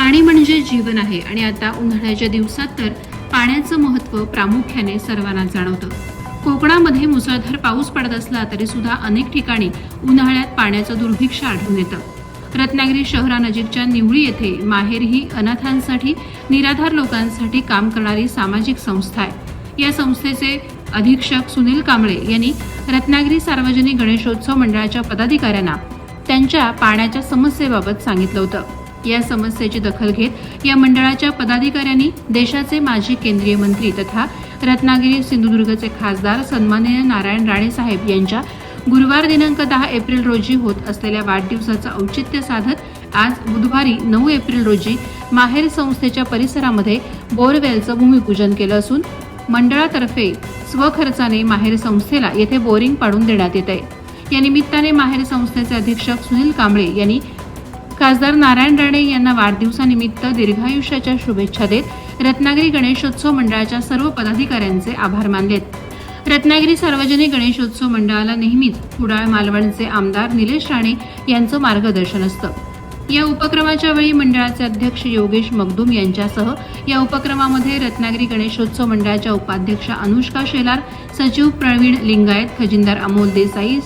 पाणी म्हणजे जीवन आहे आणि आता उन्हाळ्याच्या दिवसात तर पाण्याचं महत्त्व प्रामुख्याने सर्वांना जाणवतं. कोकणामध्ये मुसळधार पाऊस पडत असला तरी सुद्धा अनेक ठिकाणी उन्हाळ्यात पाण्याचं दुर्भिक्ष आढळून येतं. रत्नागिरी शहरानजीकच्या निवळी येथे माहेर ही अनाथांसाठी निराधार लोकांसाठी काम करणारी सामाजिक संस्था आहे. या संस्थेचे अधीक्षक सुनील कांबळे यांनी रत्नागिरी सार्वजनिक गणेशोत्सव मंडळाच्या पदाधिकाऱ्यांना त्यांच्या पाण्याच्या समस्येबाबत सांगितलं होतं. या समस्येची दखल घेत या मंडळाच्या पदाधिकाऱ्यांनी देशाचे माजी केंद्रीय मंत्री तथा रत्नागिरी सिंधुदुर्गचे खासदार सन्माननीय नारायण राणे साहेब यांच्या गुरुवार दिनांक दहा एप्रिल रोजी होत असलेल्या वाढदिवसाचं औचित्य साधत आज बुधवारी नऊ एप्रिल रोजी माहेर संस्थेच्या परिसरामध्ये बोरवेलचं भूमिपूजन केलं असून मंडळातर्फे स्वखर्चाने माहेर संस्थेला येथे बोरिंग पाडून देण्यात येत आहे या निमित्ताने माहेर संस्थेचे अधीक्षक सुनील कांबळे यांनी खासदार नारायण राणे यांना वाढदिवसानिमित्त दीर्घायुष्याच्या शुभेच्छा देत रत्नागिरी गणेशोत्सव मंडळाच्या सर्व पदाधिकाऱ्यांचे आभार मानलेत. रत्नागिरी सार्वजनिक गणेशोत्सव मंडळाला नेहमीच कुडाळ मालवणचे आमदार निलेश राणे यांचं मार्गदर्शन असतं. या उपक्रमाच्या वेळी मंडळाचे अध्यक्ष योगेश मगदूम यांच्यासह या उपक्रमामध्ये रत्नागिरी गणेशोत्सव मंडळाच्या उपाध्यक्ष अनुष्का शेलार सचिव प्रवीण लिंगायत खजिनदार अमोल देसाई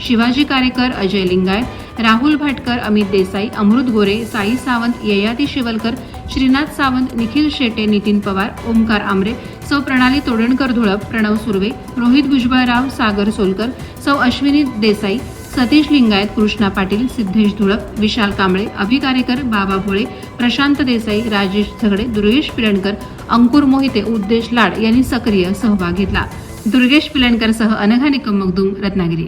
शिवाजी कारेकर अजय लिंगायत राहुल भाटकर अमित देसाई अमृत गोरे साई सावंत ययाती शिवलकर श्रीनाथ सावंत निखिल शेटे नितीन पवार ओमकार आमरे सौ प्रणाली तोडणकर धुळप प्रणव सुर्वे रोहित भुजबळराव सागर सोलकर सौ अश्विनी देसाई सतीश लिंगायत कृष्णा पाटील सिद्धेश धुळप विशाल कांबळे अभिकारेकर बाबा भोळे प्रशांत देसाई राजेश झगडे दुर्गेश पिळणकर अंकुर मोहिते उद्देश लाड यांनी सक्रिय सहभाग घेतला. दुर्गेश पिलणकरसह अनघा निकम मगदूम रत्नागिरी.